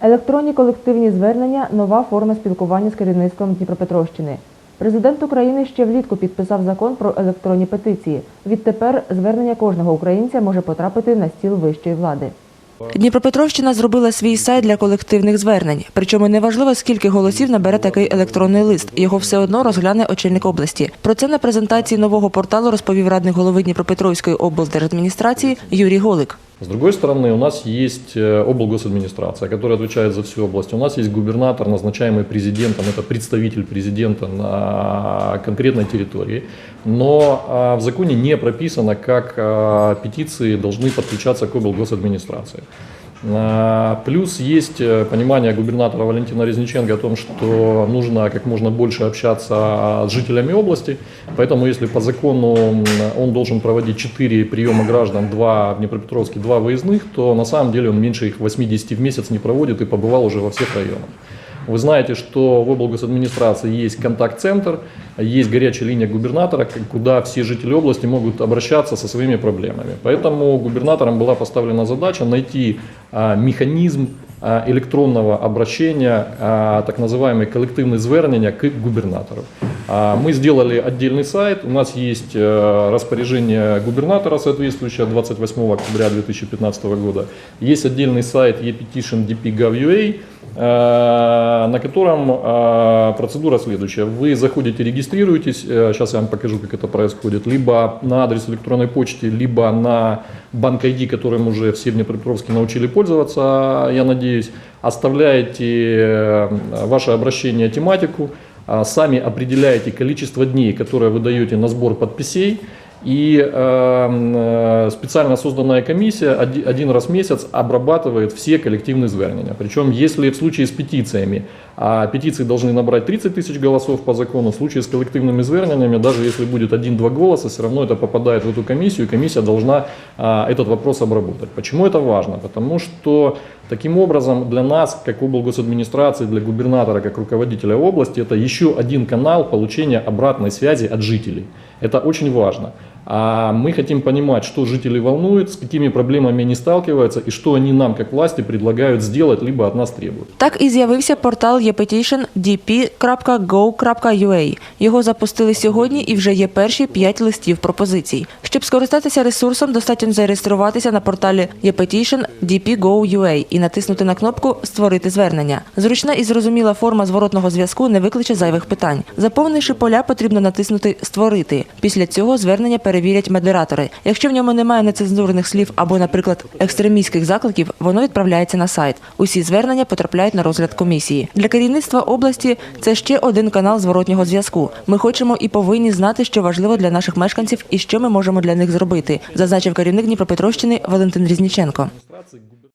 Електронні колективні звернення нова форма спілкування з керівництвом Дніпропетровщини. Президент України ще влітку підписав закон про електронні петиції. Відтепер звернення кожного українця може потрапити на стіл вищої влади. Дніпропетровщина зробила свій сайт для колективних звернень. Причому неважливо, скільки голосів набере такий електронний лист. Його все одно розгляне очільник області. Про це на презентації нового порталу розповів радник голови Дніпропетровської облдержадміністрації Юрій Голик. С другой стороны, у нас есть э, облгосадминистрация, которая отвечает за всю область. У нас есть губернатор, назначаемый президентом, это представитель президента на конкретной территории. Но а, в законе не прописано, как а, петиции должны подключаться к облгосадминистрации. Плюс есть э, понимание губернатора Валентина Резниченко о том, что нужно как можно больше общаться с жителями области. Поэтому если по закону он должен проводить 4 приема граждан, 2 в Днепропетровске, 2 выездных, то на самом деле он меньше их 80 в месяц не проводит и побывал уже во всех районах. Вы знаете, что в облгосадминистрации есть контакт-центр, есть горячая линия губернатора, куда все жители области могут обращаться со своими проблемами. Поэтому губернаторам была поставлена задача найти а, механизм а, электронного обращения, а, так называемый коллективное звернення к губернатору. А, Мы сделали отдельный сайт, у нас есть э, распоряжение губернатора соответствующее 28 октября 2015 года, есть отдельный сайт e-petition.dp.gov.ua, на котором э, процедура следующая. Вы заходите, регистрируетесь, э, сейчас я вам покажу, как это происходит, либо на адрес электронной почты, либо на банк ID, которым уже все в Днепропетровске научили пользоваться, я надеюсь, оставляете э, ваше обращение тематику, сами определяете количество дней, которые вы даете на сбор подписей, и э, э, специально созданная комиссия оди- один раз в месяц обрабатывает все коллективные звернения. Причем, если в случае с петициями, а петиции должны набрать 30 тысяч голосов по закону, в случае с коллективными звернениями, даже если будет один-два голоса, все равно это попадает в эту комиссию, и комиссия должна а, этот вопрос обработать. Почему это важно? Потому что таким образом для нас, как облгосадминистрации, для губернатора, как руководителя области, это еще один канал получения обратной связи от жителей. Это очень важно. А мы хотим понимать, что жители волнует, с какими проблемами они сталкиваются и что они нам, как власти, предлагают сделать, либо от нас требуют. Так і з'явився портал epetition.dp.gov.ua. Його запустили сьогодні і вже є перші п'ять листів пропозицій. Щоб скористатися ресурсом, достатньо зареєструватися на порталі epetition.dp.gov.ua і натиснути на кнопку Створити звернення. Зручна і зрозуміла форма зворотного зв'язку не викличе зайвих питань. Заповнивши поля, потрібно натиснути Створити. Після цього звернення перевірять модератори. Якщо в ньому немає нецензурних слів або, наприклад, екстремістських закликів, воно відправляється на сайт. Усі звернення потрапляють на розгляд комісії. Для керівництва області це ще один канал зворотнього зв'язку. Ми хочемо і повинні знати, що важливо для наших мешканців і що ми можемо для них зробити, зазначив керівник Дніпропетровщини Валентин Різніченко.